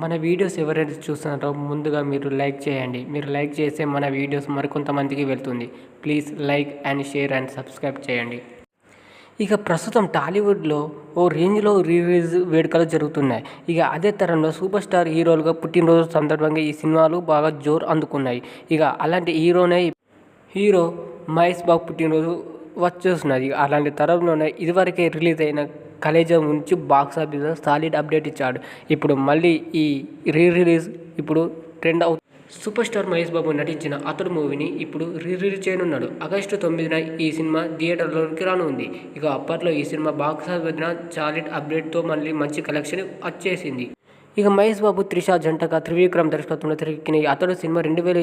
మన వీడియోస్ ఎవరైతే చూస్తున్నారో ముందుగా మీరు లైక్ చేయండి. మీరు లైక్ చేస్తే మన వీడియోస్ మరికొంతమందికి వెళ్తుంది. Please like and share and subscribe చేయండి. ఇక ప్రస్తుతం టాలీవుడ్లో ఓ రేంజ్లో రిలీజ్ వేడుకలు జరుగుతున్నాయి. ఇక అదే తరంలో సూపర్ స్టార్ హీరోలుగా పుట్టినరోజు సందర్భంగా ఈ సినిమాలు బాగా జోరు అందుకున్నాయి. ఇక అలాంటి హీరోనే హీరో మహేష్ బాబు పుట్టినరోజు వచ్చేస్తున్నది. అలాంటి తరంలోనే ఇదివరకే రిలీజ్ అయిన కలేజా నుంచి బాక్స్ ఆఫీస్ సాలిడ్ అప్డేట్ ఇచ్చాడు. ఇప్పుడు మళ్ళీ ఈ రీ రిలీజ్ ఇప్పుడు ట్రెండ్ అవుతుంది సూపర్ స్టార్ మహేష్ బాబు నటించిన అతడు మూవీని ఇప్పుడు రీ రిలీజ్ చేయనున్నాడు. ఆగస్టు తొమ్మిదిన ఈ సినిమా థియేటర్లోకి రానుంది. ఇక అప్పట్లో ఈ సినిమా బాక్స్ ఆఫీస్ వద్ద సాలిడ్ అప్డేట్తో మళ్ళీ మంచి కలెక్షన్ వచ్చేసింది. ఇక మహేష్ బాబు త్రిష జంటగా త్రివిక్రమ్ దర్శకత్వంలో తెరకెక్కిన అతడు సినిమా రెండు వేల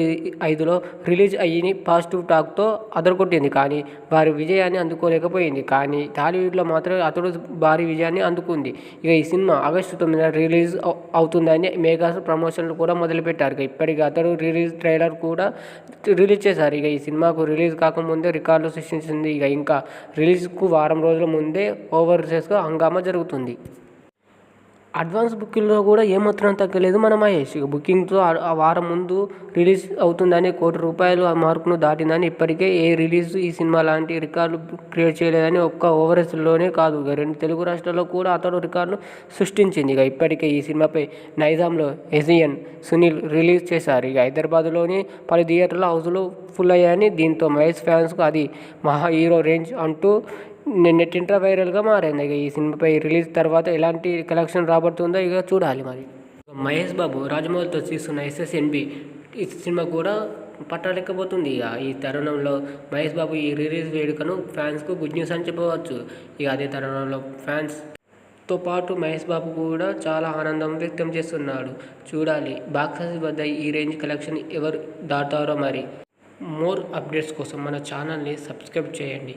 ఐదులో రిలీజ్ అయ్యి పాజిటివ్ టాక్తో అదరగొట్టింది. కానీ వారి విజయాన్ని అందుకోలేకపోయింది. కానీ టాలీవుడ్లో మాత్రం అతడు భారీ విజయాన్ని అందుకుంది. ఇక ఈ సినిమా ఆగస్టు తొమ్మిదిన రిలీజ్ అవుతుందని మెగా ప్రమోషన్లు కూడా మొదలుపెట్టారు. ఇక ఇప్పటికి అతడు రిలీజ్ ట్రైలర్ కూడా రిలీజ్ చేశారు. ఇక ఈ సినిమాకు రిలీజ్ కాకముందే రికార్డులు సృష్టించింది. ఇక ఇంకా రిలీజ్కు వారం రోజుల ముందే ఓవర్సీస్గా హంగామా జరుగుతుంది. అడ్వాన్స్ బుకింగ్లో కూడా ఏమాత్రం తగ్గలేదు. మన మహేష్ బుకింగ్తో ఆ- వారం ముందు రిలీజ్ అవుతుందని కోటి రూపాయలు ఆ మార్కును దాటిందని ఇప్పటికే ఏ రిలీజ్ ఈ సినిమా లాంటి రికార్డు క్రియేట్ చేయలేదని ఒక్క ఓవర్స్లోనే కాదు. ఇక రెండు తెలుగు రాష్ట్రాల్లో కూడా అతడు రికార్డును సృష్టించింది. ఇక ఇప్పటికే ఈ సినిమాపై నైజాంలో ఎజియన్ సునీల్ రిలీజ్ చేశారు. ఇక హైదరాబాద్లోని పలు థియేటర్ల హౌస్లు ఫుల్ అయ్యాయని దీంతో మహేష్ ఫ్యాన్స్కు అది మహా హీరో రేంజ్ అంటూ నెట్ నెట్టింట వైరల్గా మారింది. ఇక ఈ సినిమాపై రిలీజ్ తర్వాత ఎలాంటి కలెక్షన్ రాబడుతుందో ఇక చూడాలి మరి. మహేష్ బాబు రాజమౌళితో తీస్తున్న ఎస్ఎస్ఎన్బి ఈ సినిమా కూడా పట్టలేకపోతుంది. ఇక ఈ తరుణంలో మహేష్ బాబు ఈ రిలీజ్ వేడుకను ఫ్యాన్స్కు గుడ్ న్యూస్ అని చెప్పవచ్చు. ఇక అదే తరుణంలో ఫ్యాన్స్తో పాటు మహేష్ బాబు కూడా చాలా ఆనందం వ్యక్తం చేస్తున్నాడు. చూడాలి. బాక్స్ వద్ద ఈ రేంజ్ కలెక్షన్ ఎవరు దాటారో మరి. మోర్ అప్డేట్స్ కోసం మన ఛానల్ని సబ్స్క్రైబ్ చేయండి.